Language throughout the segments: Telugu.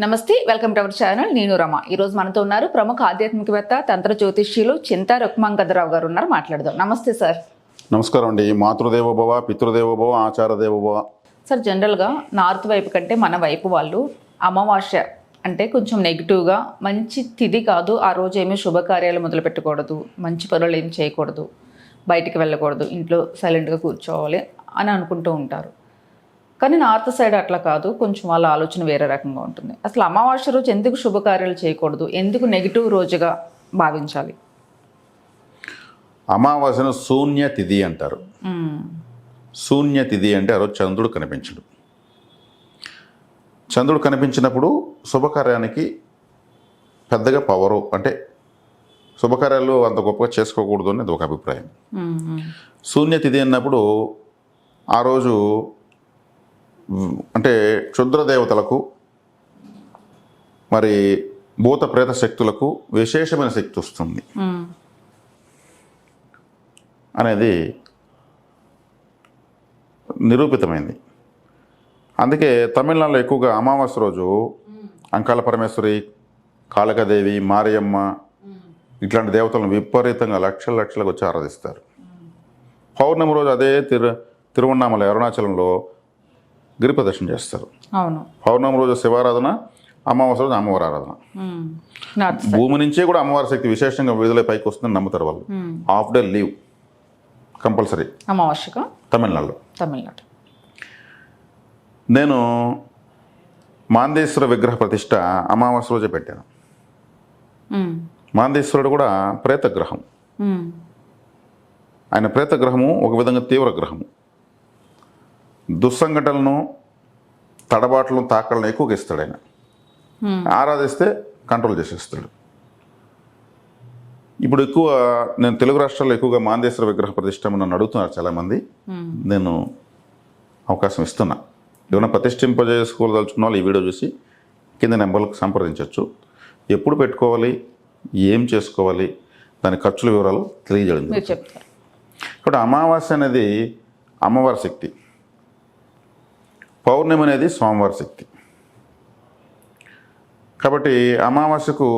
నమస్తే వెల్కమ్ టు అవర్ ఛానల్. నేను రమ. ఈ రోజు మనతో ఉన్నారు ప్రముఖ ఆధ్యాత్మికవేత్త తంత్ర జ్యోతిష్యులు చింతా రుక్మాంగదరావు గారు ఉన్నారు. మాట్లాడదాం. నమస్తే సార్. నమస్కారం అండి. మాతృదేవోభవ పితృదేవోభవ ఆచార దేవోభవ సార్ జనరల్గా నార్త్ వైపు కంటే మన వైపు వాళ్ళు అమావాస్య అంటే కొంచెం నెగిటివ్గా మంచి తిథి కాదు ఆ రోజు ఏమీ శుభకార్యాలు మొదలు పెట్టకూడదు మంచి పనులు ఏం చేయకూడదు బయటికి వెళ్ళకూడదు ఇంట్లో సైలెంట్గా కూర్చోవాలి అని అనుకుంటూ ఉంటారు. కానీ నార్త్ సైడ్ అట్లా కాదు. కొంచెం వాళ్ళ ఆలోచన వేరే రకంగా ఉంటుంది. అసలు అమావాస్య రోజు ఎందుకు శుభకార్యాలు చేయకూడదు? ఎందుకు నెగిటివ్ రోజుగా భావించాలి? అమావాస్యను శూన్య తిథి అంటారు. శూన్య తిథి అంటే ఆ రోజు చంద్రుడు కనిపించడు. చంద్రుడు కనిపించినప్పుడు శుభకార్యానికి పెద్దగా పవరు అంటే శుభకార్యాలు అంత గొప్పగా చేసుకోకూడదు అనేది ఒక అభిప్రాయం. శూన్య తిథి అన్నప్పుడు ఆ రోజు అంటే క్షుద్ర దేవతలకు మరి భూత ప్రేత శక్తులకు విశేషమైన శక్తి వస్తుంది. అనేది నిరూపితమైంది. అందుకే తమిళనాడులో ఎక్కువగా అమావాస్య రోజు అంకాల పరమేశ్వరి కాళికాదేవి మారియమ్మ ఇట్లాంటి దేవతలను విపరీతంగా లక్షల లక్షలకు వచ్చి ఆరాధిస్తారు. పౌర్ణమి రోజు అదే తిరు తిరువണ്ണామలై అరుణాచలంలో గిరి ప్రదర్శన చేస్తారు. అవును. పౌర్ణమి రోజు శివారాధన అమావాస్య రోజు అమ్మవారి ఆరాధన భూమి నుంచే కూడా అమ్మవారి శక్తి విశేషంగా విడుదల పైకి వస్తుందని నమ్ముతారు వాళ్ళు. హాఫ్ డే లీవ్ కంపల్సరీ అమావాస్యక? తమిళనాడులో. తమిళనాడు. నేను మాందేశ్వర విగ్రహ ప్రతిష్ట అమావాస్య రోజే పెట్టాను. మాందేశ్వరుడు కూడా ప్రేతగ్రహం. ఆయన ప్రేతగ్రహము ఒక విధంగా తీవ్ర గ్రహము. దుస్సంఘటనలను తడబాట్లను తాకలను ఎక్కువగా ఇస్తాడు ఆయన. ఆరాధిస్తే కంట్రోల్ చేసేస్తాడు. ఇప్పుడు ఎక్కువ నేను తెలుగు రాష్ట్రాల్లో ఎక్కువగా మాందేశ్వర విగ్రహ ప్రతిష్ట నన్ను అడుగుతున్నారు చాలామంది. నేను అవకాశం ఇస్తున్నా. ఏమైనా ప్రతిష్ఠింపజేసుకోదలుచుకున్న వాళ్ళు ఈ వీడియో చూసి కింద నెంబర్లకు సంప్రదించవచ్చు. ఎప్పుడు పెట్టుకోవాలి ఏం చేసుకోవాలి దాని ఖర్చుల వివరాలు తెలియజేయడం కాబట్టి అమావాస్య అనేది అమ్మవారి శక్తి. పౌర్ణమి అనేది స్వామివారి శక్తి. కాబట్టి అమావాస్యకు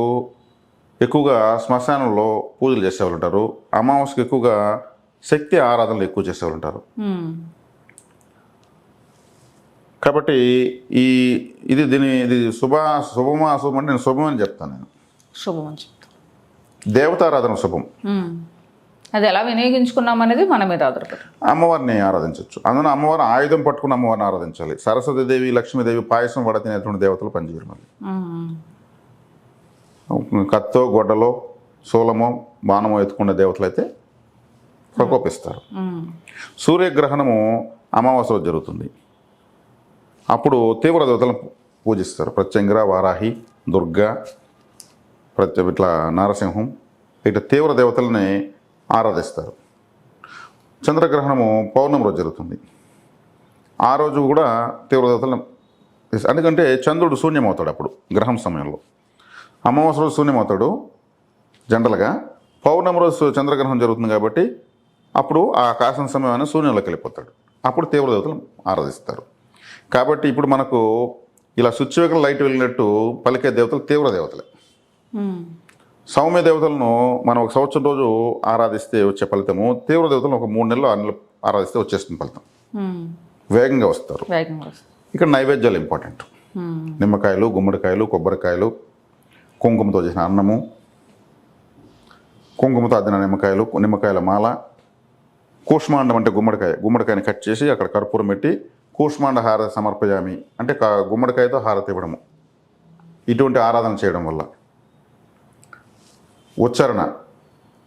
ఎక్కువగా శ్మశానంలో పూజలు చేసేవాళ్ళు ఉంటారు అమావాస్యకు ఎక్కువగా శక్తి ఆరాధనలు ఎక్కువ చేసేవాళ్ళు ఉంటారు. కాబట్టి ఈ ఇది దీని ఇది శుభ శుభమా అశుభం అంటే నేను శుభం అని చెప్తాను నేను. శుభం అని చెప్తారు దేవతారాధన శుభం. అది ఎలా వినియోగించుకున్నాం అనేది మన మీద ఆధారపడి అమ్మవారిని ఆరాధించవచ్చు. అందులో అమ్మవారు ఆయుధం పట్టుకుని అమ్మవారిని ఆరాధించాలి. సరస్వతీదేవి లక్ష్మీదేవి పాయసం వడ తినేటువంటి దేవతలు పనిచేయరు మళ్ళీ మ్మ్. కత్తో గొడ్డలో శూలమో బాణమో ఎత్తుకునే దేవతలు అయితే ప్రకోపిస్తారు. సూర్యగ్రహణము అమావాస్య రోజు జరుగుతుంది. అప్పుడు తీవ్ర దేవతలను పూజిస్తారు. ప్రత్యంగిర వారాహి దుర్గా ప్రత్య ఇట్లా నారసింహం ఇట్లా తీవ్ర దేవతలని ఆరాధిస్తారు. చంద్రగ్రహణము పౌర్ణమి రోజు జరుగుతుంది. ఆ రోజు కూడా తీవ్ర ఎందుకంటే చంద్రుడు శూన్యమవుతాడు అప్పుడు గ్రహం సమయంలో. అమావాస్య రోజు శూన్యమవుతాడు జనరల్గా. పౌర్ణమి రోజు చంద్రగ్రహణం జరుగుతుంది కాబట్టి అప్పుడు ఆ కాసిన సమయాన్ని శూన్యంలోకి వెళ్ళిపోతాడు. అప్పుడు తీవ్రదేవతలు ఆరాధిస్తారు. కాబట్టి ఇప్పుడు మనకు ఇలా స్విచ్ లైట్ వెళ్ళినట్టు పలికే దేవతలు తీవ్ర దేవతలే. సౌమ్య దేవతలను మనం ఒక సంవత్సరం రోజు ఆరాధిస్తే వచ్చే ఫలితము తీవ్ర దేవతలను ఒక మూడు నెలలు ఆరు నెలలు ఆరాధిస్తే వచ్చేస్తుంది ఫలితం. వేగంగా వస్తారు. ఇక్కడ నైవేద్యాలు ఇంపార్టెంట్ మ్మ్. నిమ్మకాయలు గుమ్మడికాయలు కొబ్బరికాయలు కుంకుమతో చేసిన అన్నము కుంకుమతో అద్దిన నిమ్మకాయలు నిమ్మకాయల మాల కూష్మాండం అంటే గుమ్మడికాయ గుమ్మడికాయని కట్ చేసి అక్కడ కర్పూరం పెట్టి కూష్మాండ హారతి సమర్పయామి అంటే గుమ్మడికాయతో హారతి ఇవ్వడము ఇటువంటి ఆరాధన చేయడం వల్ల ఉచ్చారణ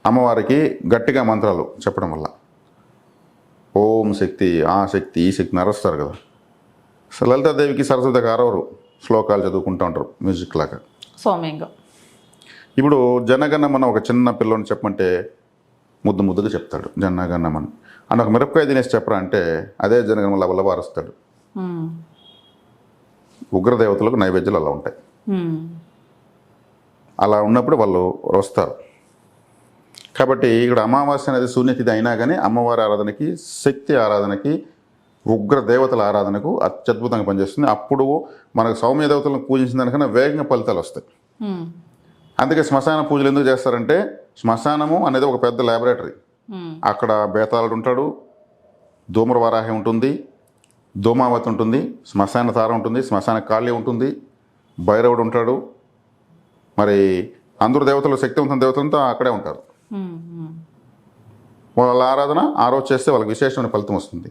అమ్మవారికి గట్టిగా మంత్రాలు చెప్పడం వల్ల. ఓం శక్తి ఆ శక్తి ఈ శక్తిని అరస్తారు కదా. లలితాదేవికి సరస్వతికి అరవరు శ్లోకాలు చదువుకుంటూ ఉంటారు మ్యూజిక్ లాగా. సౌమ్యంగా. ఇప్పుడు జనగణమన ఒక చిన్న పిల్లని చెప్పమంటే ముద్దు ముద్దుగా చెప్తాడు జనగణమని. అని ఒక మిరపకాయ తినేసి చెప్పరా అంటే అదే జనగణమ లవలవ అరుస్తాడు. మ్మ్. ఉగ్రదేవతలకు నైవేద్యాలు అలా ఉంటాయి. అలా ఉన్నప్పుడు వాళ్ళు వస్తారు. కాబట్టి ఇక్కడ అమావాస్య అనేది శూన్యతిథి అయినా కానీ అమ్మవారి ఆరాధనకి శక్తి ఆరాధనకి ఉగ్ర దేవతల ఆరాధనకు అత్యద్భుతంగా పనిచేస్తుంది. అప్పుడు మనకు సౌమ్య దేవతలను పూజించిన దానికన్నా వేగంగా ఫలితాలు వస్తాయి. అందుకే శ్మశాన పూజలు ఎందుకు చేస్తారంటే శ్మశానము అనేది ఒక పెద్ద ల్యాబొరేటరీ అక్కడ బేతాళుడు ఉంటాడు ధూమ్రవరాహి ఉంటుంది ధూమావతి ఉంటుంది శ్మశాన తార ఉంటుంది శ్మశాన కాళీ ఉంటుంది భైరవుడు ఉంటాడు మరి అందరు దేవతలు శక్తివంతమైన దేవతలంతా అక్కడే ఉంటారు. వాళ్ళ ఆరాధన ఆ రోజు చేస్తే వాళ్ళకి విశేషమైన ఫలితం వస్తుంది.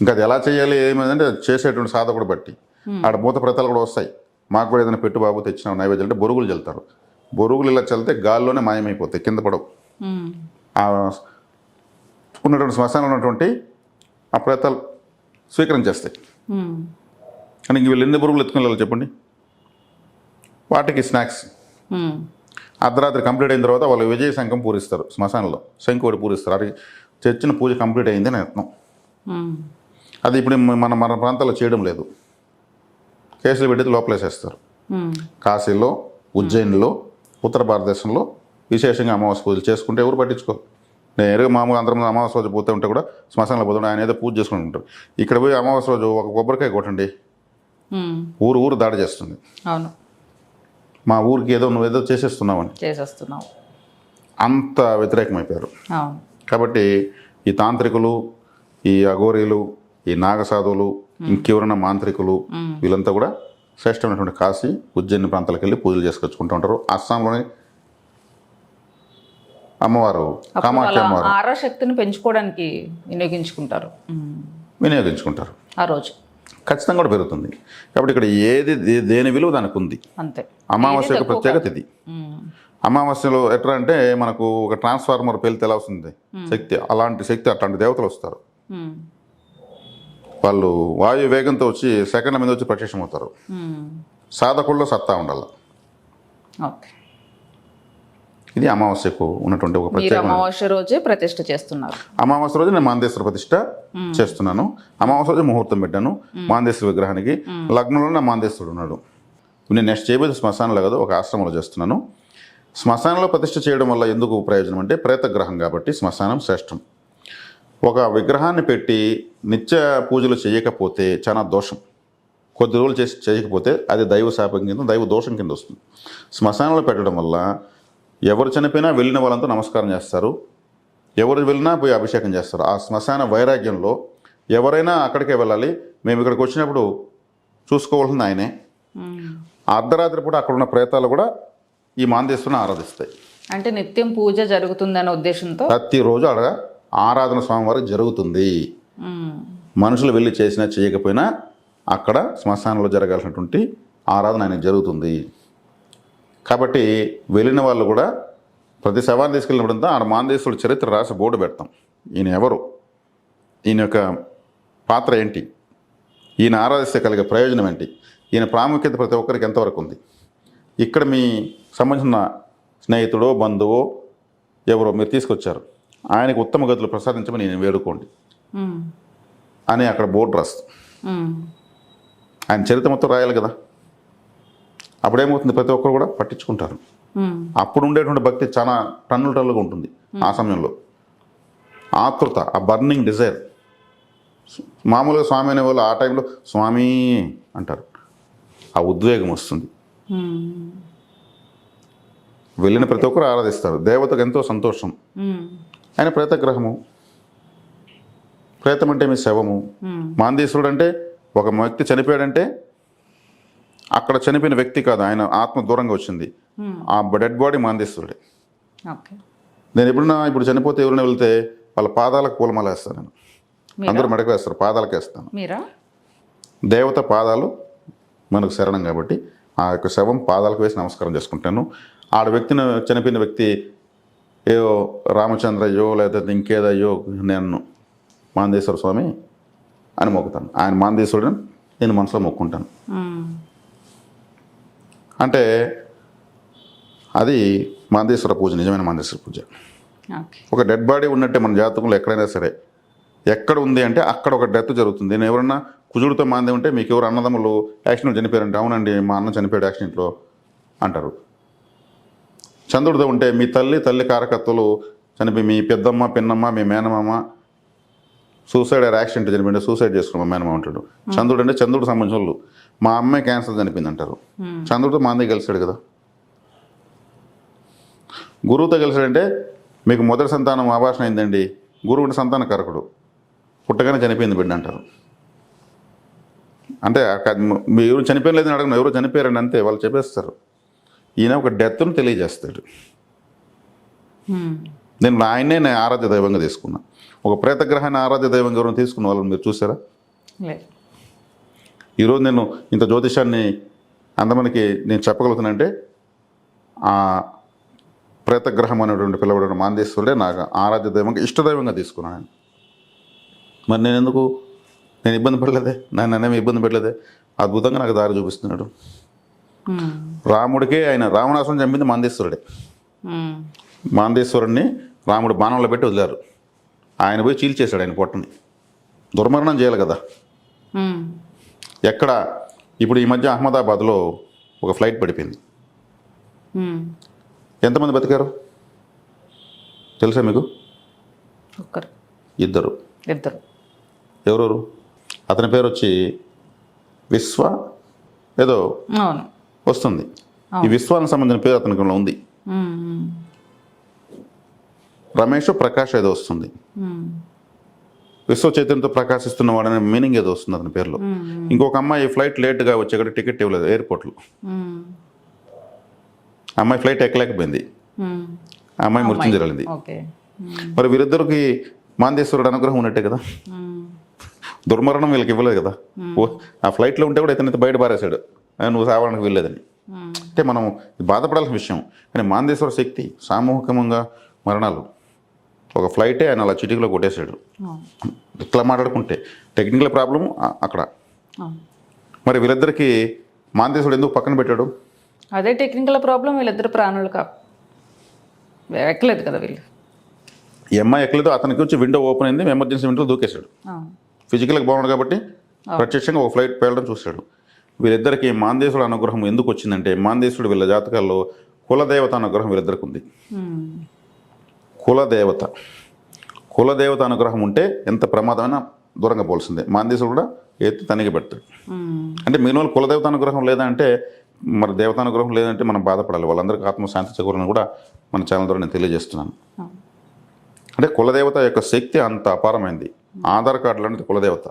ఇంకా అది ఎలా చేయాలి ఏమైందంటే అది చేసేటువంటి సాధకుడు బట్టి. ఆడ మూత ప్రతాలు కూడా వస్తాయి. మాకు కూడా ఏదైనా పెట్టు బాబు తెచ్చిన నైవేద్యం అంటే బొరుగులు చల్లుతారు. బొరుగులు ఇలా చల్లితే గాల్లోనే మాయమైపోతాయి కింద పడవు. ఆ ఉన్నటువంటి శ్మశానంలో ఉన్నటువంటి ఆ ప్రేతాలు స్వీకరించేస్తాయి ఉమ్, కానీ ఇంక వీళ్ళు ఎన్ని బురుగులు ఎత్తుకుని చెప్పండి. వాటికి స్నాక్స్. అర్ధరాత్రి కంప్లీట్ అయిన తర్వాత వాళ్ళు విజయ శంఖం పూరిస్తారు శ్మశానంలో. శంఖు ఒకటి పూరిస్తారు. అది చర్చిన పూజ కంప్లీట్ అయింది అని అర్థం. అది ఇప్పుడు మన మన ప్రాంతాల్లో చేయడం లేదు. కేసులు పెట్టి లోపలేసేస్తారు. కాశీలో ఉజ్జయినిలో ఉత్తర భారతదేశంలో విశేషంగా అమావాస్య పూజలు చేసుకుంటే ఎవరు పట్టించుకో నేరుగా మామూలు అందరం అమావాస్య రోజు పోతే ఉంటే కూడా శ్మశానంలో పోతుంటే ఆయన ఏదో పూజ చేసుకుని ఉంటారు. ఇక్కడ పోయి అమావాస్య రోజు ఒక కొబ్బరికాయ కొట్టండి. ఊరు ఊరు దాడి చేస్తుంది. అవును. మా ఊరికి ఏదో నువ్వు ఏదో చేసేస్తున్నావని. చేసేస్తున్నావు. అంత వ్యతిరేకమైపోయారు. కాబట్టి ఈ తాంత్రికులు ఈ అఘోరీలు ఈ నాగసాధువులు ఇంకెవరైనా మాంత్రికులు వీళ్ళంతా కూడా శ్రేష్టమైనటువంటి కాశీ ఉజ్జయిని ప్రాంతాలకు వెళ్ళి పూజలు చేసుకొచ్చుకుంటూ ఉంటారు. అస్సాంలోని అమ్మవారు కామాఖ్య అమ్మవారు. ఆరా శక్తిని పెంచుకోవడానికి వినియోగించుకుంటారు. వినియోగించుకుంటారు. ఆ రోజు. ఖచ్చితంగా కూడా పెరుగుతుంది. కాబట్టి ఇక్కడ ఏది దేని విలువ దానికి ఉంది అంతే. అమావాస్య యొక్క ప్రత్యేకత ఇది అమావాస్యలో ఎట్లా అంటే మనకు ఒక ట్రాన్స్ఫార్మర్ పేలితే ఎలా వస్తుంది? శక్తి అలాంటి శక్తి అట్లాంటి దేవతలు వస్తారు. వాళ్ళు వాయు వేగంతో వచ్చి సెకండ్ల మీద వచ్చి ప్రత్యక్షమవుతారు. ఉమ్, సాధకుల్లో సత్తా ఉండాలి. ఓకే. ఇది అమావాస్యకు ఉన్నటువంటి ఒక మీరు ప్రత్యేకమైన అమావాస్య రోజే ప్రతిష్ఠ చేస్తున్నారు. అమావాస్య రోజు నేను మాందేశ్వర ప్రతిష్ట చేస్తున్నాను. అమావాస్య రోజు ముహూర్తం పెట్టాను. మాందేశ్వర విగ్రహానికి లగ్నంలో నా మాందేశ్వరుడు ఉన్నాడు. నేను నెక్స్ట్ చేయబోయే శ్మశానంలో కాదు ఒక ఆశ్రమంలో చేస్తున్నాను. శ్మశానంలో ప్రతిష్ఠ చేయడం వల్ల ఎందుకు ప్రయోజనం అంటే ప్రేతగ్రహం కాబట్టి శ్మశానం శ్రేష్టం. ఒక విగ్రహాన్ని పెట్టి నిత్య పూజలు చేయకపోతే చాలా దోషం. కొద్ది రోజులు చేసి చేయకపోతే అది దైవ శాపం కింద దైవ దోషం కింద వస్తుంది. శ్మశానంలో పెట్టడం వల్ల ఎవరు చనిపోయినా వెళ్ళిన వాళ్ళంతా నమస్కారం చేస్తారు. ఎవరు వెళ్ళినా పోయి అభిషేకం చేస్తారు. ఆ శ్మశాన వైరాగ్యంలో ఎవరైనా అక్కడికే వెళ్ళాలి. మేము ఇక్కడికి వచ్చినప్పుడు చూసుకోవాల్సింది ఆయనే. అర్ధరాత్రి పూట అక్కడ ఉన్న ప్రేతాలు కూడా ఈ మాందేశ్వరుని ఆరాధిస్తాయి. అంటే నిత్యం పూజ జరుగుతుందనే ఉద్దేశంతో? ప్రతిరోజు అక్కడ ఆరాధన స్వామివారికి జరుగుతుంది. మనుషులు వెళ్ళి చేసినా చేయకపోయినా అక్కడ శ్మశానంలో జరగాల్సినటువంటి ఆరాధన ఆయనకు జరుగుతుంది. కాబట్టి వెళ్ళిన వాళ్ళు కూడా ప్రతి శవాన్ని తీసుకెళ్ళినప్పుడంతా ఆడ మాందేశ్వరుడు చరిత్ర రాసి బోర్డు పెడతాం. ఈయన ఎవరు? ఈయన యొక్క పాత్ర ఏంటి? ఈయన ఆరాధిస్తే కలిగే ప్రయోజనం ఏంటి? ఈయన ప్రాముఖ్యత ప్రతి ఒక్కరికి ఎంతవరకు ఉంది? ఇక్కడ మీ సంబంధించిన స్నేహితుడో బంధువో ఎవరో మీరు తీసుకొచ్చారు. ఆయనకు ఉత్తమ గతులు ప్రసాదించమని నేను వేడుకోండి. అని అక్కడ బోర్డు రాస్తాం ఆయన చరిత్ర మొత్తం రాయాలి కదా? అప్పుడేమవుతుంది? ప్రతి ఒక్కరు కూడా పట్టించుకుంటారు. అప్పుడు ఉండేటువంటి భక్తి చాలా టన్నుల టన్నులుగా ఉంటుంది ఆ సమయంలో. ఆతృత ఆ బర్నింగ్ డిజైర్. మామూలుగా స్వామి అనే వాళ్ళు ఆ టైంలో స్వామి అంటారు. ఆ ఉద్వేగం వస్తుంది. వెళ్ళిన ప్రతి ఒక్కరు ఆరాధిస్తారు. దేవతకు ఎంతో సంతోషం. ఆయన ప్రేతగ్రహము ప్రేతం అంటే మీ శవము. మాందేశ్వరుడు అంటే ఒక వ్యక్తి చనిపోయాడంటే అక్కడ చనిపోయిన వ్యక్తి కాదు ఆయన ఆత్మ దూరంగా వచ్చింది. ఆ డెడ్ బాడీ మాందేశ్వరుడే నేను ఎప్పుడన్నా ఇప్పుడు చనిపోతే ఎవరైనా వెళ్తే వాళ్ళ పాదాలకు పూలమాల వేస్తాను నేను. అందరూ మెడకు వేస్తారు పాదాలకు వేస్తాను. మీరా? దేవత పాదాలు మనకు శరణం కాబట్టి ఆ యొక్క శవం పాదాలకు వేసి నమస్కారం చేసుకుంటాను. ఆడ వ్యక్తిని చనిపోయిన వ్యక్తి ఏదో రామచంద్రయ్యో లేదా ఇంకేదయ్యో నేను మాందేశ్వర స్వామి అని మొక్కుతాను. ఆయన మాందేశ్వరుడిని నేను మనసులో మొక్కుంటాను. అంటే అది మాందేశ్వర పూజ నిజమైన మాందేశ్వర పూజ. ఒక డెడ్ బాడీ ఉన్నట్టే మన జాతకంలో ఎక్కడైనా సరే. ఎక్కడ ఉంది అంటే అక్కడ ఒక డెత్ జరుగుతుంది. నేను ఎవరన్నా కుజుడితో మాందే ఉంటే మీకు ఎవరు అన్నదమ్ములు యాక్సిడెంట్ చనిపోయారంటే అవునండి మా అన్న చనిపోయాడు యాక్సిడెంట్లో అంటారు. చంద్రుడితో ఉంటే మీ తల్లి తల్లి కారకత్తులు చనిపోయి మీ పెద్దమ్మ పిన్నమ్మ మీ మేనమామ సూసైడ్ యాక్సిడెంట్ చనిపోయింది సూసైడ్ చేసుకున్నాం అమ్మాయి ఉంటాడు. చంద్రుడు అంటే చంద్రుడు సంబంధించిన వాళ్ళు. మా అమ్మాయి క్యాన్సర్ చనిపోయింది అంటారు చంద్రుడితో మా అందరికి కలిసాడు కదా. గురువుతో కలిసాడంటే మీకు మొదటి సంతానం ఆభాషణ అయిందండి. గురువు అంటే సంతాన కరకుడు. పుట్టగానే చనిపోయింది బిడ్డ అంటారు. అంటే ఎవరు చనిపోయలేదని అడగను ఎవరు చనిపోయారని అంతే వాళ్ళు చెప్పేస్తారు. ఈయన ఒక డెత్ను తెలియజేస్తాడు. నేను ఆయన్నే నేను ఆరాధ్య దైవంగా తీసుకున్నా. ఒక ప్రేతగ్రహాన్ని ఆరాధ్య దైవంగా ఎవరైనా తీసుకున్న వాళ్ళని మీరు చూసారా? లేదు. ఈరోజు నేను ఇంత జ్యోతిషాన్ని అంతమందికి నేను చెప్పగలుగుతానంటే ఆ ప్రేతగ్రహం అనేటువంటి పిలవడం మాందేశ్వరుడే నాకు ఆరాధ్య దైవంగా ఇష్టదైవంగా తీసుకున్నాను నేను మరి నేను ఎందుకు? నేను ఇబ్బంది పడలేదే? నన్ను అనేమి ఇబ్బంది పెట్టలేదే? అద్భుతంగా నాకు దారి చూపిస్తున్నాడు. రాముడికే ఆయన రావణాసురం చంపింది మాందేశ్వరుడే. మాందేశ్వరుణ్ణి రాముడు బాణంలో పెట్టి వదిలారు. ఆయన పోయి చీల్చేశాడు ఆయన పొట్టని. దుర్మరణం చేయాలి కదా. ఎక్కడ? ఇప్పుడు ఈ మధ్య అహ్మదాబాద్లో ఒక ఫ్లైట్ పడిపోయింది. ఎంతమంది బతికారు? తెలుసా మీకు? ఒక్కరు. ఇద్దరు. ఇద్దరు. ఎవరెవరు అతని పేరు వచ్చి విశ్వ ఏదో అవును. వస్తుంది. ఈ విశ్వానికి సంబంధించిన పేరు అతనికి ఉంది. రమేష్ ప్రకాష్ ఏదో వస్తుంది. విశ్వ చైతన్యతో ప్రకాశిస్తున్న వాడనే మీనింగ్ ఏదో వస్తుంది అతని పేరులో. ఇంకొక అమ్మాయి ఫ్లైట్ లేట్గా వచ్చే టికెట్ ఇవ్వలేదు ఎయిర్పోర్ట్లో. అమ్మాయి ఫ్లైట్ ఎక్కలేకపోయింది. అమ్మాయి హ్మ్. మరి వీరిద్దరికి మాందేశ్వరుడు అనుగ్రహం ఉన్నట్టే కదా. దుర్మరణం వీళ్ళకి ఇవ్వలేదు కదా. ఆ ఫ్లైట్లో ఉంటే కూడా ఇతనైతే బయట పారేశాడు. "ఆ, నువ్వు సావడానికి వెళ్ళలేదని హ్మ్. అంటే మనం బాధపడాల్సిన విషయం. కానీ మాందేశ్వర శక్తి సామూహికంగా మరణాలు. ఒక ఫ్లైటే ఆయన అలా చిటికలో కొట్టేశాడు. ఇట్లా మాట్లాడుకుంటే టెక్నికల్ ప్రాబ్లం అక్కడ. మరి వీళ్ళిద్దరికి మాందేశ్వరుడు ఎందుకు పక్కన పెట్టాడు అదే టెక్నికల్ ప్రాబ్లం వీళ్ళిద్దరు ప్రాణులు కా ఎక్కలేదు కదా వీళ్ళు ఈ అమ్మాయి ఎక్కలేదో అతనికి వచ్చి విండో ఓపెన్ అయింది ఎమర్జెన్సీ విండో దూకేశాడు. ఫిజికల్గా బాగున్నాడు కాబట్టి ప్రత్యక్షంగా ఒక ఫ్లైట్ పేలడం చూశాడు వీళ్ళిద్దరికి మాందేశుడు అనుగ్రహం ఎందుకు వచ్చిందంటే మాందేశుడు వీళ్ళ జాతకాల్లో కులదేవత అనుగ్రహం వీళ్ళిద్దరికి ఉంది. కులదేవత. కులదేవత అనుగ్రహం ఉంటే ఎంత ప్రమాదమైనా దూరంగా పోల్సిందే మాందేశుడు కూడా ఎత్తి తనిగి పెడతాడు. అంటే మిగిలిన వాళ్ళు కులదేవత అనుగ్రహం లేదంటే మరి దేవత అనుగ్రహం లేదంటే మనం బాధపడాలి. వాళ్ళందరికీ ఆత్మశాంతి చేకూరని కూడా మన ఛానల్ ద్వారా నేను తెలియజేస్తున్నాను. అంటే కులదేవత యొక్క శక్తి అంత అపారమైంది. ఆధార్ కార్డు లాంటిది కులదేవత.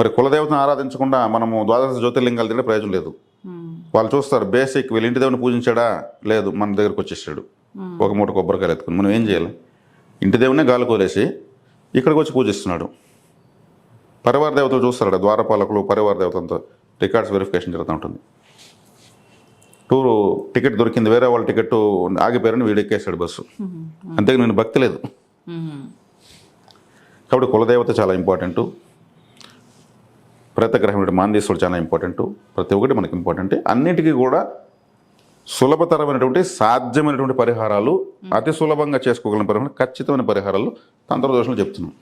మరి కులదేవతను ఆరాధించకుండా మనము ద్వాదశ జ్యోతిర్లింగాలు తింటే ప్రయోజనం లేదు. వాళ్ళు చూస్తారు బేసిక్ వీళ్ళ ఇంటి దేవుని పూజించాడా? లేదు మన దగ్గరకు వచ్చేసాడు. ఒక మూట కొబ్బరికాయలు ఎత్తుకుని మనం ఏం చేయాలి? ఇంటి దేవునే గాలి కోలేసి ఇక్కడికి వచ్చి పూజిస్తున్నాడు. పరివార దేవతలు చూస్తాడు ద్వారపాలకులు పరివార దేవతలతో రికార్డ్స్ వెరిఫికేషన్ జరుగుతూ ఉంటుంది. టూరు టికెట్ దొరికింది వేరే వాళ్ళ టికెట్ ఆగిపోయారని వీడు ఎక్కేశాడు బస్సు. హ్మ్. అంతే నేను భక్తి లేదు. కాబట్టి కులదేవత చాలా ఇంపార్టెంట్. ప్రేతగ్రహం మాందేశ్వరుడు చాలా ఇంపార్టెంట్. ప్రతి ఒక్కటి మనకి ఇంపార్టెంట్. అన్నిటికీ కూడా సులభతరమైనటువంటి సాధ్యమైనటువంటి పరిహారాలు అతి సులభంగా చేసుకోగలిగిన పరిహారాలు ఖచ్చితమైన పరిహారాలు తంత్రదోషాలు చెప్తున్నాం.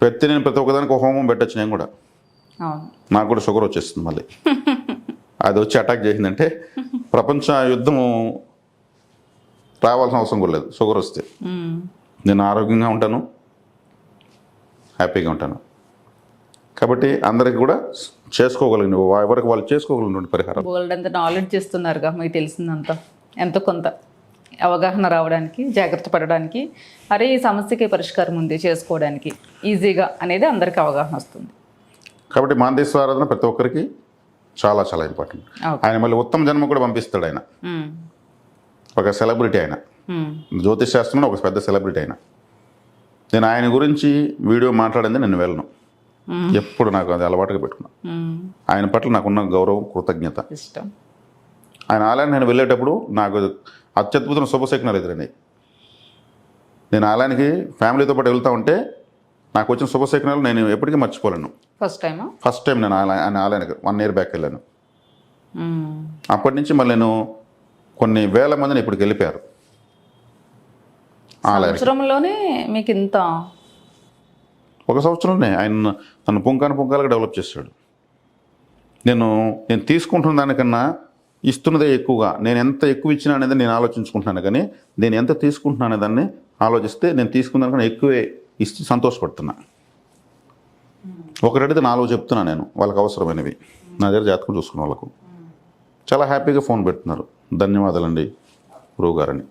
ప్రతి నేను ప్రతి ఒక్కదానికి ఒక హోమం పెట్టచ్చు నేను కూడా. నాకు కూడా షుగర్ వచ్చేస్తుంది మళ్ళీ. అది వచ్చి అటాక్ చేసిందంటే ప్రపంచ యుద్ధము రావాల్సిన అవసరం కూడా లేదు షుగర్ వస్తే. నేను ఆరోగ్యంగా ఉంటాను హ్యాపీగా ఉంటాను. కాబట్టి అందరికి కూడా చేసుకోగలిగిన ఎవరికి వాళ్ళు చేసుకోగలిగినటువంటి పరిహారం బోల్డ్ అంత నాలెడ్జ్ ఇస్తున్నారుగా మీకు తెలిసిందంతా ఎంతో కొంత అవగాహన రావడానికి జాగ్రత్త పడడానికి అరే ఈ సమస్యకి పరిష్కారం ఉంది చేసుకోవడానికి ఈజీగా అనేది అందరికీ అవగాహన వస్తుంది. కాబట్టి మాందేశ్వర ఆరాధన ప్రతి ఒక్కరికి చాలా చాలా ఇంపార్టెంట్ ఆయన మళ్ళీ ఉత్తమ జన్మ కూడా పంపిస్తాడు ఆయన. ఒక సెలబ్రిటీ ఆయన. జ్యోతిష్ శాస్త్రంలో ఒక పెద్ద సెలబ్రిటీ ఆయన. నేను ఆయన గురించి వీడియో మాట్లాడింది నేను వెళ్ళను. ఎప్పుడు నాకు అది అలవాటుగా పెట్టుకున్నా. ఆయన పట్ల నాకున్న గౌరవం కృతజ్ఞత. ఇష్టం. ఆయన ఆలయానికి నేను వెళ్ళేటప్పుడు నాకు అత్యద్భుతమైన శుభశకునాలు ఎదురైనాయి. నేను ఆలయానికి ఫ్యామిలీతో పాటు వెళ్తా ఉంటే నాకు వచ్చిన శుభశకునాలు నేను ఎప్పటికీ మర్చిపోలేను. ఫస్ట్ టైమా ఫస్ట్ టైం నేను ఆయన ఆలయానికి వన్ ఇయర్ బ్యాక్ వెళ్ళాను. అప్పటి నుంచి మళ్ళీ నేను కొన్ని వేల మందిని ఇప్పటికి వెళ్ళిపోయారు. సంవత్సరంలోనే మీకు ఇంత ఒక సంవత్సరంలోనే ఆయన నన్ను పుంకాను పుంకాలుగా డెవలప్ చేశాడు. నేను నేను తీసుకుంటున్న దానికన్నా ఇస్తున్నదే ఎక్కువగా. నేను ఎంత ఎక్కువ ఇచ్చినా అనేది నేను ఆలోచించుకుంటున్నాను. కానీ నేను ఎంత తీసుకుంటున్నాను దాన్ని ఆలోచిస్తే నేను తీసుకున్న దానికన్నా ఎక్కువే ఇచ్చి సంతోషపడుతున్నా. ఒకటడితే నాలుగు చెప్తున్నా నేను. వాళ్ళకి అవసరమైనవి. నా దగ్గర జాతకం చూసుకున్న వాళ్ళకు. చాలా హ్యాపీగా ఫోన్ పెడుతున్నారు. ధన్యవాదాలండి గురువు గారని.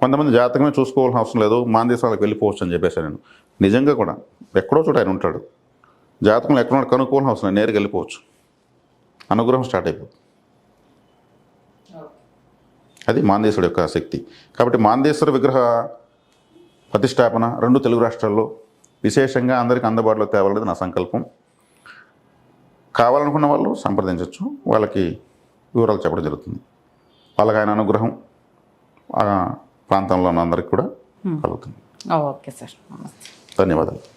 కొంతమంది జాతకమే చూసుకోవాల్సిన అవసరం లేదు. మాందేశాలకు వెళ్ళిపోవచ్చు అని చెప్పేసి నేను. నిజంగా కూడా ఎక్కడో చోట ఆయన ఉంటాడు. జాతకంలో ఎక్కడో కనుక్కోవాల్సిన అవసరం నేరుగా వెళ్ళిపోవచ్చు. అనుగ్రహం స్టార్ట్ అయిపోతుంది అది మాందేశ్వరుడు యొక్క శక్తి. కాబట్టి మాందేశ్వర విగ్రహ ప్రతిష్టాపన రెండు తెలుగు రాష్ట్రాల్లో విశేషంగా అందరికీ అందుబాటులో తేవాలనేది నా సంకల్పం. కావాలనుకున్న వాళ్ళు సంప్రదించవచ్చు వాళ్ళకి వివరాలు చెప్పడం జరుగుతుంది. వాళ్ళకి ఆయన అనుగ్రహం ఆ ప్రాంతంలో ఉన్న అందరికీ కూడా కలుగుతుంది. Okay sir. నమస్తే. ధన్యవాదాలు.